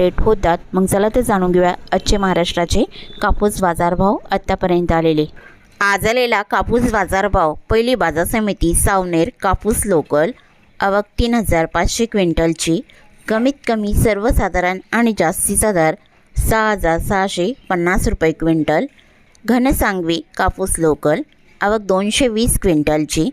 होतात मग चला तर जाणून घेऊया आजचे महाराष्ट्राचे कापूस बाजारभाव आत्तापर्यंत आलेले. आज आलेला कापूस बाजारभाव पहिली बाजार समिती सावनेर कापूस लोकल आवक तीन हजार पाचशे क्विंटलची. कमीत कमी सर्वसाधारण आणि जास्तीचा दर सहा हजार सहाशे पन्नास रुपये क्विंटल. घनसांगवी कापूस लोकल आवक दोनशे वीस क्विंटलची.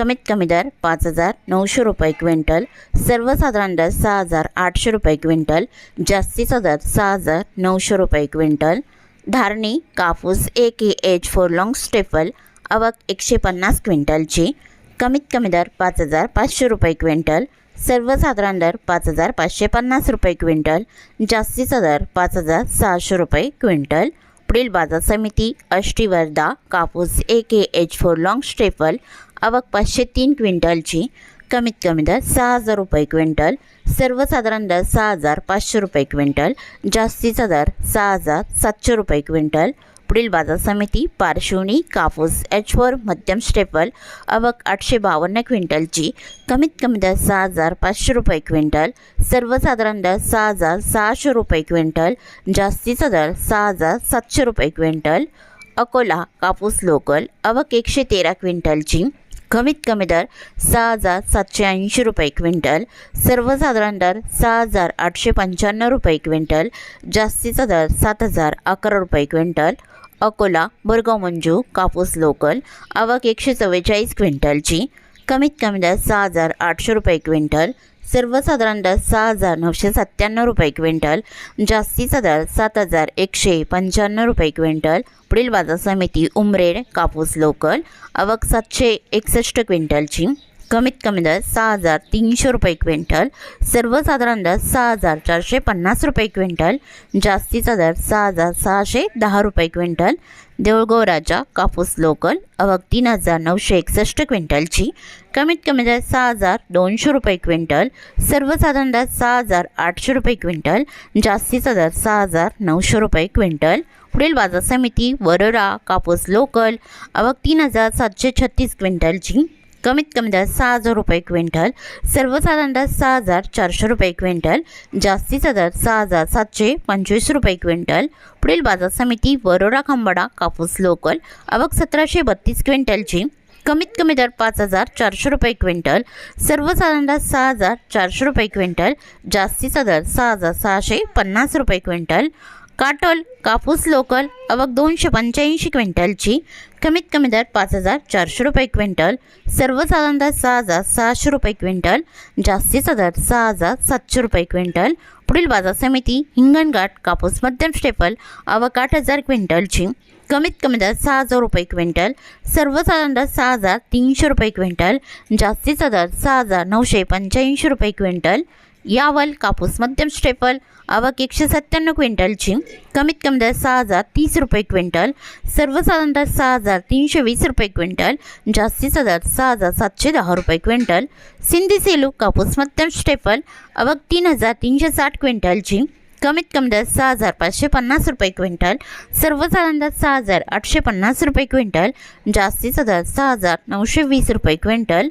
कमीत कमी दर पाच हजार नऊशे रुपये क्विंटल सर्वसाधारण दर सहा हजार आठशे रुपये क्विंटल जास्तीचा दर सहा हजार नऊशे रुपये क्विंटल. धारणी कापूस A K H four long staple आवक एकशे पन्नास क्विंटलची. कमीत कमी दर पाच हजार पाचशे रुपये क्विंटल सर्वसाधारण दर पाच हजार पाचशे पन्नास रुपये क्विंटल जास्तीचा दर पाच हजार सहाशे रुपये क्विंटल. पुढील बाजार समिती अष्टीवर्धा कापूस A K H four long staple आवक पाचशे तीन क्विंटलची कमीत कमी दर सहा हजार रुपये क्विंटल सर्वसाधारण दर सहा हजार पाचशे रुपये क्विंटल जास्तीचा दर सहा हजार सातशे रुपये क्विंटल. पुढील बाजार समिती पार्श्वनी कापूस एच फोर मध्यम स्टेपल आवक आठशे बावन्न क्विंटलची कमीत कमी दर सहा हजार पाचशे रुपये क्विंटल सर्वसाधारण दर सहा हजार सहाशे रुपये क्विंटल जास्तीचा दर सहा हजार सातशे रुपये क्विंटल. अकोला कापूस लोकल आवक एकशे तेरा क्विंटलची कमीत कमी दर सहा हजार सातशे ऐंशी रुपये क्विंटल सर्वसाधारण दर सहा हजार आठशे पंच्याण्णव रुपये क्विंटल जास्तीचा दर सात हजार अकरा रुपये क्विंटल अकोला बोरगाव मंजू कापूस लोकल आवक एकशे चव्वेचाळीस क्विंटलची कमीत कमी दर सहा हजार आठशे रुपये क्विंटल सर्वसाधारणतः सहा हजार नऊशे सत्त्याण्णव रुपये क्विंटल जास्तीचा दर सात हजार एकशे पंच्याण्णव रुपये क्विंटल. पुढील बाजार समिती उमरेड कापूस लोकल आवक सातशे एकसष्ट क्विंटलची. कमीत कमी दर सहा हजार तीनशे रुपये क्विंटल सर्वसाधारण दर सहा हजार चारशे पन्नास रुपये क्विंटल जास्तीचा दर सहा हजार सहाशे दहा रुपये क्विंटल. देऊळगाव राजा कापूस लोकल अवघ तीन हजार नऊशे एकसष्ट क्विंटलची. कमीत कमी दर सहा हजार दोनशे रुपये क्विंटल सर्वसाधारण दर सहा हजार आठशे रुपये क्विंटल जास्तीचा दर सहा हजार नऊशे रुपये क्विंटल. पुढील बाजार समिती वरोरा कापूस लोकल अवघ तीन हजार सातशे छत्तीस क्विंटलची. कमीत कमी दर सहा हजार रुपये क्विंटल सर्वसाधारण दर सहा हजार चारशे रुपये क्विंटल जास्तीचा दर सहा हजार सातशे पंचवीस रुपये क्विंटल. पुढील बाजार समिती वरोरा खंबाडा कापूस लोकल आवक सतराशे बत्तीस क्विंटलची. कमीत कमी दर पाच हजार चारशे रुपये क्विंटल सर्वसाधारण दर सहा हजार चारशे रुपये क्विंटल जास्तीचा दर सहा हजार सहाशे पन्नास रुपये क्विंटल. काटोल कापूस लोकल आवक दोनशे पंच्याऐंशी क्विंटलची कमीत कमी दर पाच हजार चारशे रुपये क्विंटल सर्वसाधारण दर सहा हजार सहाशे रुपये क्विंटल जास्तीचा दर सहा हजार सातशे रुपये क्विंटल. पुढील बाजार समिती हिंगणघाट कापूस मध्यम स्टेपल आवक आठ हजार क्विंटलची कमीत कमी दर सहा हजार रुपये क्विंटल सर्वसाधारण दर सहा हजार तीनशे रुपये क्विंटल जास्तीचा दर सहा हजार नऊशे पंच्याऐंशी रुपये क्विंटल. यावल कापूस मध्यम स्टेपल आवक एकशे सत्त्याण्णव क्विंटलची कमीत कमी दर सहा हजार तीस रुपये क्विंटल सर्वसाधारण दर सहा हजार तीनशे वीस रुपये क्विंटल जास्तीचा दर सहा हजार सातशे दहा रुपये क्विंटल सिंधी सेलू कापूस मध्यम स्टेपल आवक तीन हजार तीनशे साठ क्विंटलची कमीत कमी दर सहा हजार पाचशे पन्नास रुपये क्विंटल सर्वसाधारण दर सहा हजार आठशे पन्नास रुपये क्विंटल जास्तीचा दर सहा हजार नऊशे वीस रुपये क्विंटल